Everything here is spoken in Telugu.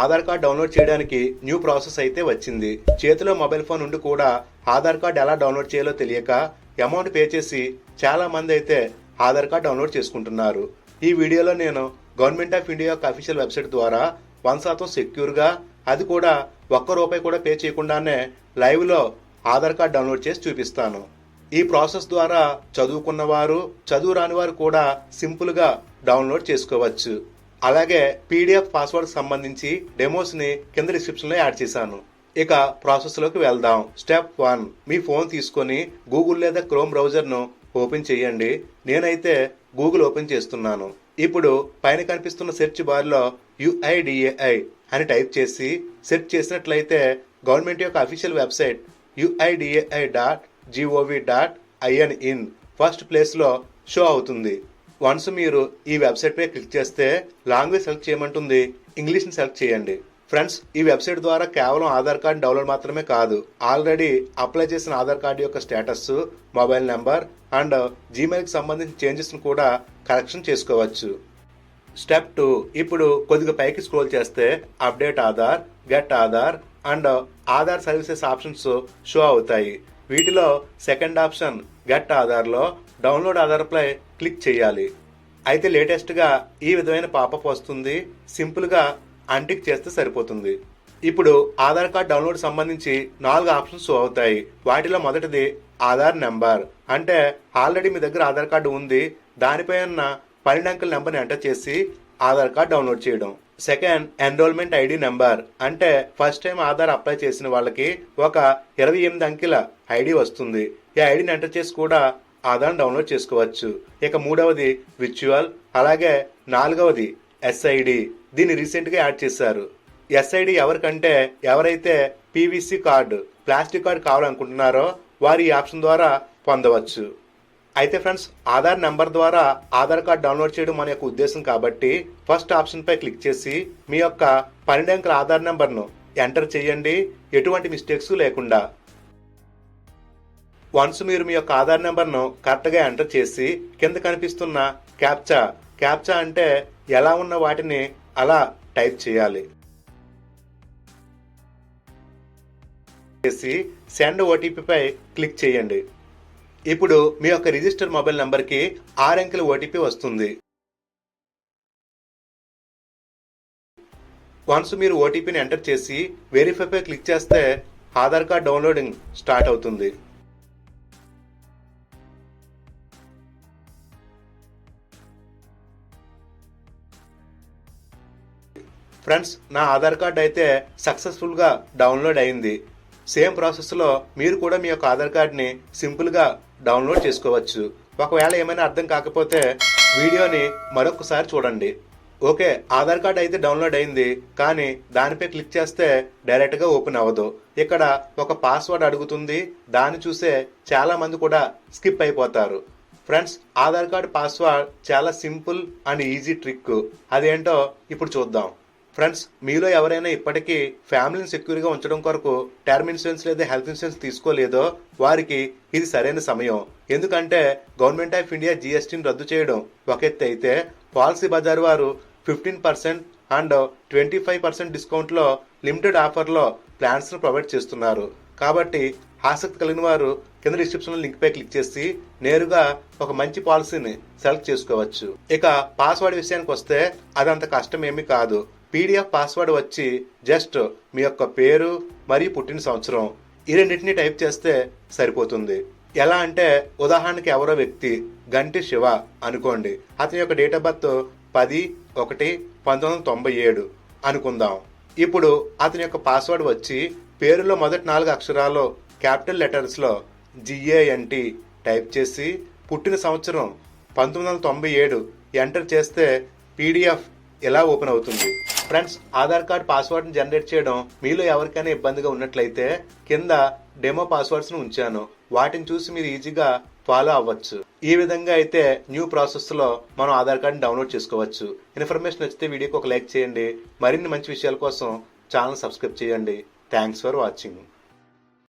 ఆధార్ కార్డ్ డౌన్లోడ్ చేయడానికి న్యూ ప్రాసెస్ అయితే వచ్చింది. చేతిలో మొబైల్ ఫోన్ ఉండి కూడా ఆధార్ కార్డ్ ఎలా డౌన్లోడ్ చేయాలో తెలియక అమౌంట్ పే చేసి చాలా మంది అయితే ఆధార్ కార్డ్ డౌన్లోడ్ చేసుకుంటున్నారు. ఈ వీడియోలో నేను గవర్నమెంట్ ఆఫ్ ఇండియా యొక్క అఫీషియల్ వెబ్సైట్ ద్వారా వన్ శాతం సెక్యూర్గా అది కూడా ఒక్క రూపాయి కూడా పే చేయకుండానే లైవ్లో ఆధార్ కార్డ్ డౌన్లోడ్ చేసి చూపిస్తాను. ఈ ప్రాసెస్ ద్వారా చదువుకున్నవారు చదువు రాని వారు కూడా సింపుల్గా డౌన్లోడ్ చేసుకోవచ్చు. అలాగే పీడిఎఫ్ పాస్వర్డ్ సంబంధించి డెమోస్ని కింద డిస్క్రిప్షన్లో యాడ్ చేశాను. ఇక ప్రాసెస్లోకి వెళ్దాం. Step one. మీ ఫోన్ తీసుకొని గూగుల్ లేదా క్రోమ్ బ్రౌజర్ను ఓపెన్ చేయండి. నేనైతే గూగుల్ ఓపెన్ చేస్తున్నాను. ఇప్పుడు పైన కనిపిస్తున్న సెర్చ్ బార్లో యుఐడిఏఐ అని టైప్ చేసి సెర్చ్ చేసినట్లయితే గవర్నమెంట్ యొక్క official website UIDAI dot GOV dot IN in first ప్లేస్లో షో అవుతుంది. వన్స్ మీరు ఈ వెబ్సైట్ పై క్లిక్ చేస్తే లాంగ్వేజ్ సెలెక్ట్ చేయమంటుంది. ఇంగ్లీష్ని సెలెక్ట్ చేయండి. ఫ్రెండ్స్ ఈ వెబ్సైట్ ద్వారా కేవలం ఆధార్ కార్డు డౌన్లోడ్ మాత్రమే కాదు ఆల్రెడీ అప్లై చేసిన ఆధార్ కార్డు యొక్క స్టేటస్ మొబైల్ నెంబర్ అండ్ జీమెయిల్కి సంబంధించిన చేంజెస్ను కూడా కరెక్షన్ చేసుకోవచ్చు. స్టెప్ టూ ఇప్పుడు కొద్దిగా పైకి స్క్రోల్ చేస్తే update Aadhaar get Aadhaar and Aadhaar services options show అవుతాయి. వీటిలో సెకండ్ ఆప్షన్ గెట్ ఆధార్లో డౌన్లోడ్ ఆధార్పై క్లిక్ చేయాలి. అయితే లేటెస్ట్గా ఈ విధమైన పాపప్ వస్తుంది. సింపుల్గా అంటిక్ చేస్తే సరిపోతుంది. ఇప్పుడు ఆధార్ కార్డ్ డౌన్లోడ్ సంబంధించి నాలుగు ఆప్షన్స్ అవుతాయి. వాటిలో మొదటిది ఆధార్ నెంబర్. అంటే ఆల్రెడీ మీ దగ్గర ఆధార్ కార్డు ఉంది. దానిపై ఉన్న పన్నెండు అంకెల నెంబర్ని ఎంటర్ చేసి ఆధార్ కార్డ్ డౌన్లోడ్ చేయడం. Second enrolment ID number. అంటే ఫస్ట్ టైం ఆధార్ అప్లై చేసిన వాళ్ళకి ఒక ఇరవై ఎనిమిది అంకెల ఐడి వస్తుంది. ఈ ఐడిని ఎంటర్ చేసి కూడా ఆధార్ డౌన్లోడ్ చేసుకోవచ్చు. ఇక మూడవది విచువల్ అలాగే నాలుగవది ఎస్ఐడి దీన్ని రీసెంట్గా యాడ్ చేశారు. ఎస్ఐడి ఎవరికంటే ఎవరైతే పీవీసీ కార్డు ప్లాస్టిక్ కార్డు కావాలనుకుంటున్నారో వారు ఈ ఆప్షన్ ద్వారా పొందవచ్చు. అయితే ఫ్రెండ్స్ ఆధార్ నెంబర్ ద్వారా ఆధార్ కార్డ్ డౌన్లోడ్ చేయడం మన యొక్క ఉద్దేశం కాబట్టి ఫస్ట్ ఆప్షన్ పై క్లిక్ చేసి మీ యొక్క పన్నెండు అంకెల ఆధార్ నెంబర్ను ఎంటర్ చేయండి. ఎటువంటి మిస్టేక్స్ లేకుండా. వన్స్ మీరు మీ యొక్క ఆధార్ నెంబర్ను కరెక్ట్గా ఎంటర్ చేసి కింద కనిపిస్తున్న క్యాప్చా క్యాప్చా అంటే ఎలా ఉన్న వాటిని అలా టైప్ చేయాలి. చేసి సెండ్ ఓటీపీపై క్లిక్ చేయండి. ఇప్పుడు మీ యొక్క రిజిస్టర్ మొబైల్ నంబర్కి ఆరు అంకెల ఓటీపీ వస్తుంది. వన్స్ మీరు ఓటీపీని ఎంటర్ చేసి వెరిఫైపై క్లిక్ చేస్తే ఆధార్ కార్డ్ డౌన్లోడింగ్ స్టార్ట్ అవుతుంది. ఫ్రెండ్స్ నా ఆధార్ కార్డ్ అయితే సక్సెస్ఫుల్గా డౌన్లోడ్ అయింది. సేమ్ ప్రాసెస్లో మీరు కూడా మీ యొక్క ఆధార్ కార్డ్ని సింపుల్గా డౌన్లోడ్ చేసుకోవచ్చు. ఒకవేళ ఏమైనా అర్థం కాకపోతే వీడియోని మరొకసారి చూడండి. ఓకే ఆధార్ కార్డ్ అయితే డౌన్లోడ్ అయింది కానీ దానిపై క్లిక్ చేస్తే డైరెక్ట్గా ఓపెన్ అవ్వదు. ఇక్కడ ఒక పాస్వర్డ్ అడుగుతుంది దాన్ని చూసే చాలా మంది కూడా స్కిప్ అయిపోతారు. ఫ్రెండ్స్ ఆధార్ కార్డ్ పాస్వర్డ్ చాలా సింపుల్ అండ్ ఈజీ ట్రిక్ అదేంటో ఇప్పుడు చూద్దాం. ఫ్రెండ్స్ మీలో ఎవరైనా ఇప్పటికీ ఫ్యామిలీని సెక్యూర్గా ఉంచడం కొరకు టర్మ్ ఇన్సూరెన్స్ లేదా హెల్త్ ఇన్సూరెన్స్ తీసుకోలేదో వారికి ఇది సరైన సమయం. ఎందుకంటే గవర్నమెంట్ ఆఫ్ ఇండియా జీఎస్టీని రద్దు చేయడం ఒక ఎత్తు అయితే పాలసీ బజార్ వారు fifteen percent and twenty five percent డిస్కౌంట్లో లిమిటెడ్ ఆఫర్లో ప్లాన్స్ను ప్రొవైడ్ చేస్తున్నారు. కాబట్టి ఆసక్తి కలిగిన వారు కింద డిస్క్రిప్షన్ లింక్ పై క్లిక్ చేసి నేరుగా ఒక మంచి పాలసీని సెలెక్ట్ చేసుకోవచ్చు. ఇక పాస్వర్డ్ విషయానికి వస్తే అదంత కష్టం ఏమీ కాదు. పీడిఎఫ్ పాస్వర్డ్ వచ్చి జస్ట్ మీ యొక్క పేరు మరియు పుట్టిన సంవత్సరం ఈ రెండింటిని టైప్ చేస్తే సరిపోతుంది. ఎలా అంటే ఉదాహరణకి ఎవరో వ్యక్తి గంటి శివ అనుకోండి. అతని యొక్క డేట్ ఆఫ్ బర్త్ పది ఒకటి పంతొమ్మిది వందల తొంభై ఏడు అనుకుందాం. ఇప్పుడు అతని యొక్క పాస్వర్డ్ వచ్చి పేరులో మొదటి నాలుగు అక్షరాలు క్యాపిటల్ లెటర్స్లో జిఏఎన్టి టైప్ చేసి పుట్టిన సంవత్సరం పంతొమ్మిది వందల తొంభై ఏడు ఎంటర్ చేస్తే పీడిఎఫ్ ఎలా ఓపెన్ అవుతుంది. ఫ్రెండ్స్ ఆధార్ కార్డ్ పాస్వర్డ్ని జనరేట్ చేయడం మీలో ఎవరికైనా ఇబ్బందిగా ఉన్నట్లయితే కింద డెమో పాస్వర్డ్స్ను ఉంచాను. వాటిని చూసి మీరు ఈజీగా ఫాలో అవ్వచ్చు. ఈ విధంగా అయితే న్యూ ప్రాసెస్లో మనం ఆధార్ కార్డ్ని డౌన్లోడ్ చేసుకోవచ్చు. ఇన్ఫర్మేషన్ వచ్చితే వీడియోకి ఒక లైక్ చేయండి. మరిన్ని మంచి విషయాల కోసం ఛానల్ సబ్స్క్రైబ్ చేయండి. Thanks for watching